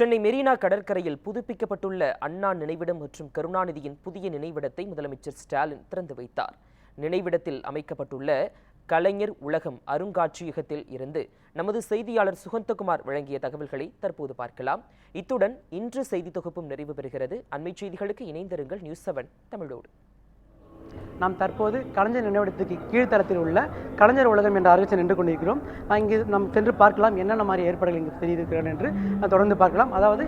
சென்னை மெரினா கடற்கரையில் புதுப்பிக்கப்பட்டுள்ள அண்ணா நினைவிடம் மற்றும் கருணாநிதியின் புதிய நினைவிடத்தை முதலமைச்சர் ஸ்டாலின் திறந்து வைத்தார். நினைவிடத்தில் அமைக்கப்பட்டுள்ள கலைஞர் உலகம் அருங்காட்சியகத்தில் இருந்து நமது செய்தியாளர் சுகந்தகுமார் வழங்கிய தகவல்களை தற்போது பார்க்கலாம். இத்துடன் இன்று செய்தி தொகுப்பும் நிறைவு பெறுகிறது. அண்மை செய்திகளுக்கு இணைந்திருங்கள் நியூஸ் செவன் தமிழோடு. நாம் தற்போது கலைஞர் நினைவிடத்துக்கு கீழ்த்தரத்தில் உள்ள கலைஞர் உலகம் என்ற அரங்கத்தில் நின்று கொண்டிருக்கிறோம். நான் இங்கு நாம் சென்று பார்க்கலாம் என்னென்ன மாதிரி ஏற்பாடுகள் இங்கு செய்திருக்கிறார்கள் என்று தொடர்ந்து பார்க்கலாம். அதாவது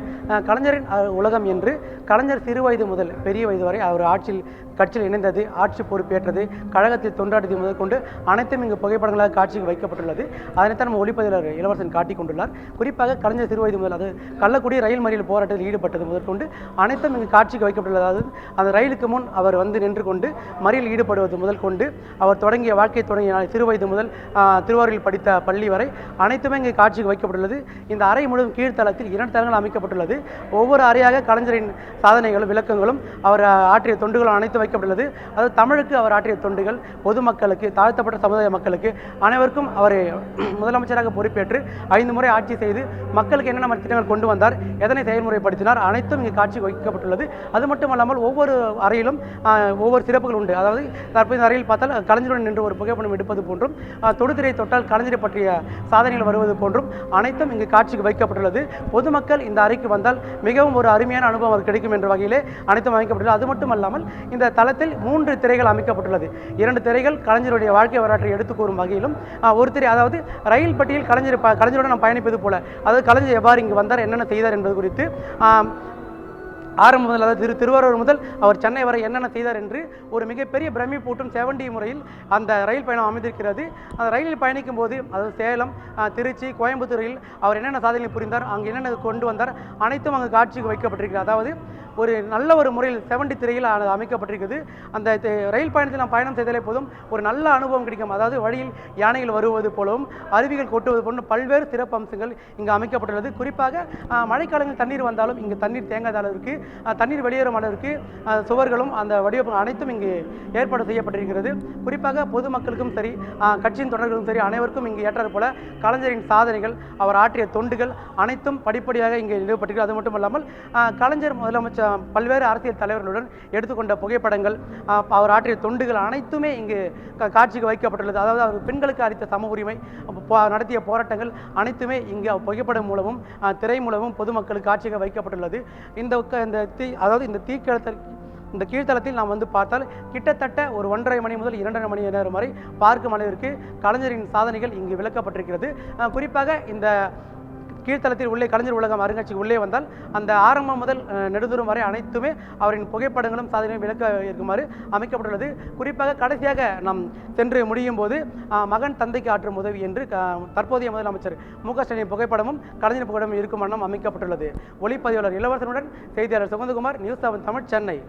கலைஞரின் உலகம் என்று கலைஞர் சிறு வயது முதல் பெரிய வயது வரை அவர் ஆட்சியில் கட்சியில் இணைந்தது ஆட்சி பொறுப்பேற்றது கழகத்தில் தொண்டாடியது முதல் கொண்டு அனைத்தும் இங்கு புகைப்படங்களாக காட்சிக்கு வைக்கப்பட்டுள்ளது. அதனைத்தான் நம்ம ஒளிப்பதிவாளர் இளவரசன் காட்டிக் கொண்டுள்ளார். குறிப்பாக கலைஞர் சிறு வயது முதல் அது கள்ளக்குடி ரயில் மறியல் போராட்டத்தில் ஈடுபட்டது முதற்கொண்டு அனைத்தும் இங்கு காட்சிக்கு வைக்கப்பட்டுள்ளது. அதாவது அந்த ரயிலுக்கு முன் அவர் வந்து நின்று கொண்டு மறியல் ஈடுபடுவது முதல் கொண்டு அவர் தொடங்கிய வாழ்க்கை தொடங்கிய நாள் வயது முதல் திருவாரூரில் படித்த பள்ளி வரை அனைத்துமே இங்கே காட்சிக்கு வைக்கப்பட்டுள்ளது. இந்த அறை முழுவதும் கீழ்த்தளத்தில் இரண்டு தளங்கள் அமைக்கப்பட்டுள்ளது. ஒவ்வொரு அறையாக கலைஞரின் சாதனைகளும் விளக்கங்களும் அவர் ஆற்றிய தொண்டுகளும் அனைத்தும் வைக்கப்பட்டுள்ளது. அதாவது தமிழுக்கு அவர் ஆற்றிய தொண்டுகள் பொதுமக்களுக்கு தாழ்த்தப்பட்ட சமுதாய மக்களுக்கு அனைவருக்கும் அவர் முதலமைச்சராக பொறுப்பேற்று ஐந்து முறை ஆட்சி செய்து மக்களுக்கு என்னென்ன திட்டங்கள் கொண்டு வந்தார் எதனை செயல்முறைப்படுத்தினார் அனைத்தும் இங்கு காட்சிக்கு வைக்கப்பட்டுள்ளது. அது மட்டுமல்லாமல் ஒவ்வொரு அறையிலும் ஒவ்வொரு சிறப்புகள் உண்டு. அதாவது தற்போது அறையில் பார்த்தால் கலைஞருடன் நின்று ஒரு புகைப்படம் எடுப்பது போன்றும் தொடுதிரை தொட்டால் கலைஞரை பற்றிய சாதனைகள் வருவது போன்றும் அனைத்தும் இங்கு காட்சிக்கு வைக்கப்பட்டுள்ளது. பொதுமக்கள் இந்த அறைக்கு வந்தால் மிகவும் ஒரு அருமையான அனுபவம் அவருக்கு கிடைக்கும் என்ற வகையிலே அனைத்தும் அமைக்கப்பட்டுள்ளது. அது மட்டுமல்லாமல் இந்த தளத்தில் மூன்று திரைகள் அமைக்கப்பட்டுள்ளது. இரண்டு திரைகள் கலைஞருடைய வாழ்க்கை வரலாற்றை எடுத்து கூறும் வகையிலும் ஒரு திரை அதாவது ரயில் பட்டியில் கலைஞர் கலைஞருடன் நாம் பயணிப்பது போல அதாவது கலைஞர் எவ்வாறு இங்கு வந்தார் என்னென்ன செய்தார் என்பது குறித்து ஆரம்ப ஆரம்பம் முதல் அதாவது திரு திருவாரூர் முதல் அவர் சென்னை வரை என்னென்ன செய்தார் என்று ஒரு மிகப்பெரிய பிரமிப்பூட்டும் செவன்டி முறையில் அந்த ரயில் பயணம் அமைந்திருக்கிறது. அந்த ரயிலில் பயணிக்கும் போது அதாவது சேலம் திருச்சி கோயம்புத்தூரில் அவர் என்னென்ன சாதனை புரிந்தார் அங்கே என்னென்ன கொண்டு வந்தார் அனைத்தும் அங்கு காட்சிக்கு வைக்கப்பட்டிருக்கிறது. அதாவது ஒரு நல்ல ஒரு முறையில் செவன்டி திரையில் அது அமைக்கப்பட்டிருக்குது. அந்த ரயில் பயணத்தில் நாம் பயணம் செய்தாலே போதும். ஒரு நல்ல அனுபவம் கிடைக்கும். அதாவது வழியில் யானைகள் வருவது போலவும் அருவிகள் கொட்டுவது போன்ற பல்வேறு சிறப்பு அம்சங்கள் இங்கு அமைக்கப்பட்டுள்ளது. குறிப்பாக மழைக்காலங்களில் தண்ணீர் வந்தாலும் இங்கு தண்ணீர் தேங்காத அளவிற்கு தண்ணீர் வெளியேறும் அளவிற்கு சுவர்களும் அந்த வடிவமைப்பு அனைத்தும் இங்கு ஏற்பாடு செய்யப்பட்டிருக்கிறது. குறிப்பாக பொதுமக்களுக்கும் சரி கட்சியின் தொண்டர்களுக்கும் சரி அனைவருக்கும் இங்கு ஏற்றாறு போல கலைஞரின் சாதனைகள் அவர் ஆற்றிய தொண்டுகள் அனைத்தும் படிப்படியாக இங்கே நிறுவப்பட்டிருக்கிறது அது மட்டும் இல்லாமல் கலைஞர் முதலமைச்சர் பல்வேறு அரசியல் தலைவர்களுடன் எடுத்துக்கொண்ட புகைப்படங்கள் அவர் ஆற்றிய தொண்டுகள் அனைத்துமே இங்கு காட்சிக்கு வைக்கப்பட்டுள்ளது. அதாவது அவர் பெண்களுக்கு அளித்த சம உரிமை நடத்திய போராட்டங்கள் அனைத்துமே இங்கு புகைப்படம் மூலமும் திரை மூலமும் பொதுமக்களுக்கு காட்சிக்கு வைக்கப்பட்டுள்ளது. இந்த இந்த தீ அதாவது இந்த தீக்கிழத்தல் இந்த கீழ்த்தளத்தில் நாம் வந்து பார்த்தால் கிட்டத்தட்ட ஒரு ஒன்றரை மணி முதல் இரண்டரை மணி நேரம் வரை பார்க்கும் அளவிற்கு கலைஞரின் சாதனைகள் இங்கு விளக்கப்பட்டிருக்கிறது. குறிப்பாக இந்த கீழ்த்தளத்தில் உள்ளே கலைஞர் உலகம் அருங்காட்சிக்கு உள்ளே வந்தால் அந்த ஆரம்பம் முதல் நெடுதூரம் வரை அனைத்துமே அவரின் புகைப்படங்களும் சாதனையும் விளக்க இருக்குமாறு அமைக்கப்பட்டுள்ளது. குறிப்பாக கடைசியாக நாம் சென்று முடியும் போது மகன் தந்தைக்கு ஆற்றும் உதவி என்று க- தற்போதைய முதலமைச்சர் மு க ஸ்டாலின் புகைப்படமும் கலைஞர் புகைப்படமும் இருக்கும் வண்ணம் அமைக்கப்பட்டுள்ளது. ஒளிப்பதிவாளர் இளவரசனுடன் செய்தியாளர் சுகந்தகுமார் நியூஸ் செவன் தமிழ் சென்னை.